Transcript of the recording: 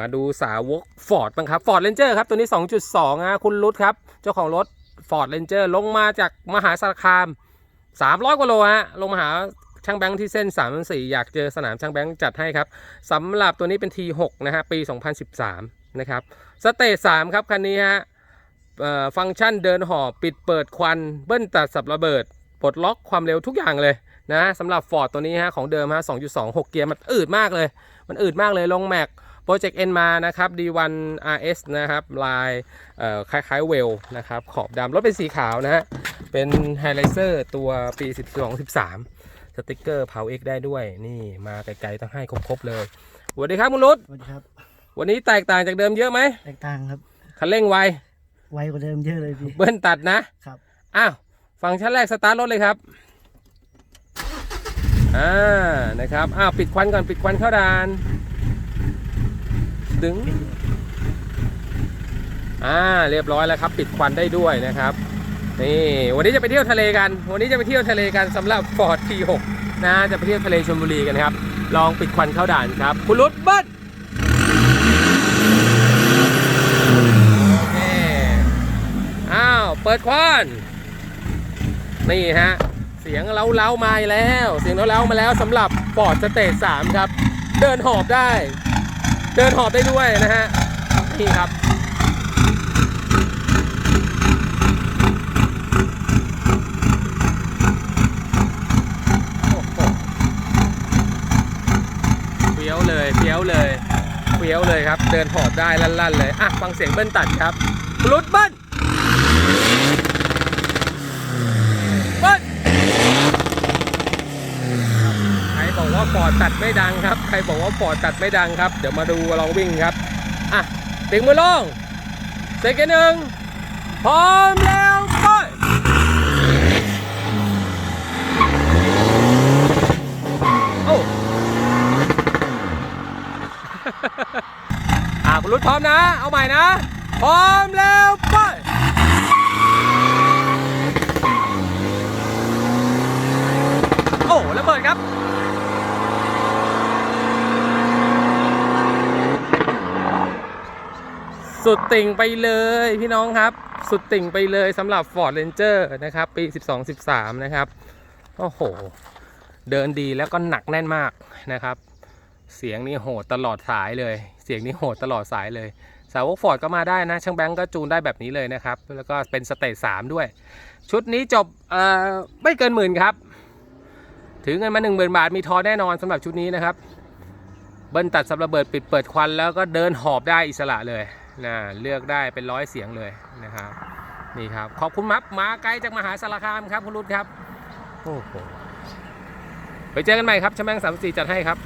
มาดูสาวกฟอร์ดบ้างครับฟอร์ดเ n นเจอร์ครับตัวนี้ 2.2นะคุณรุดครับ เจ้าของรถฟอร์ดเ n นเจอร์ลงมาจากมหาสารคาม 300กว่าโลฮะลงมาหาช่างแบงค์ที่เส้น 3 4 อยากเจอสนามช่างแบงค์จัดให้ครับสำหรับตัวนี้เป็น T6 นะฮะปี 2013 นะครับสเตจ3ครับคันนี้ฮะฟังก์ชันเดินหอบปิดเปิดควันเบิ้ลตัดสับระเบิดปลดล็อกความเร็วทุกอย่างเลยนะสำหรับ Ford ตัวนี้ฮะของเดิมฮะ2.2 6 เกียร์มันอืดมากเลย มันอืดมากเลยลงแม็ก โปรเจกต์ N มานะครับ D1 RS นะครับลายเอ่อคล้ายๆเวลนะครับขอบดำรถเป็นสีขาวนะฮะเป็นไฮไลเซอร์ตัวปี 12 13 สติกเกอร์เผา X ได้ด้วยนี่มาไกลๆต้องให้ครบๆเลยสวัสดีครับคุณรุตสวัสดีครับ วันนี้แตกต่างจากเดิมเยอะไหมแตกต่างครับคันเร่งไวไวกว่าเดิมเยอะเลยพี่เบิ้ลตัดนะครับอ้าวฟังก์ชันแรกสตาร์ทรถเลยครับอ่านะครับอ้าวปิดควันก่อนปิดควันเข้าด่าน ดึงอ่าเรียบร้อยแล้วครับ ปิดควันได้ด้วยนะครับนี่วันนี้จะไปเที่ยวทะเลกัน วันนี้จะไปเที่ยวทะเลกันสำหรับ Ford T6 นะจะไปเที่ยวทะเลชลบุรีกันครับ ลองปิดควันเข้าด่านครับ คุณรุดเบิ้ลอ้าวเปิดควันนี่ฮะเสียงเล้าๆมาแล้ว เสียงเล้าๆมาแล้วสำหรับ Ford Stage 3ครับ เดินหอบได้ เดินหอบได้ด้วยนะฮะนี่ครับโอ้โหเฟี้ยวเลยเฟี้ยวเลยเฟี้ยวเลยครับ เดินหอบได้ลั่นๆเลยอะฟังเสียงเบิ้ลตัดครับรุดเบิ้ลเบิ้ลใค รบอดตัดไม่ดังครับ ใครบอกว่าฟอดตัดไม่ดังครับ เดี๋ยวมาดูลองวิ่งครับ อะติงมือลงเซกันหนึ่งพร้อมแล้วไปโอ้อ่าคุณรุดพร้อมนะ เอาใหม่นะ พร้อมแล้วไป โอ้ระเบิดครับ สุดติ่งไปเลยพี่น้องครับ สุดติ่งไปเลยสำหรับ Ford Ranger นะครับ ปี 12-13 นะครับ โอ้โห เดินดีแล้วก็หนักแน่นมากนะครับ เสียงนี่โหดตลอดสายเลย เสียงนี่โหดตลอดสายเลย สาวกฟอร์ดก็มาได้นะ ช่างแบงก์ก็จูนได้แบบนี้เลยนะครับ แล้วก็เป็นสเตจสามด้วย ชุดนี้จบไม่เกินหมื่นครับ ถือเงินมา1 0,000 บาทมีทอแน่นอนสำหรับชุดนี้นะครับเบิ้ลตัดสับระเบิดปิดเปิดควันแล้วก็เดินหอบได้อิสระเลย นะเลือกได้เป็นร้อยเสียงเลยนะครับนี่ครับ ขอบคุณมับมาไกลจากมหาสารคามครับคุณรุตครับโอ้โหไปเจอกันใหม่ครับชแมงสามสี่จัดให้ครับ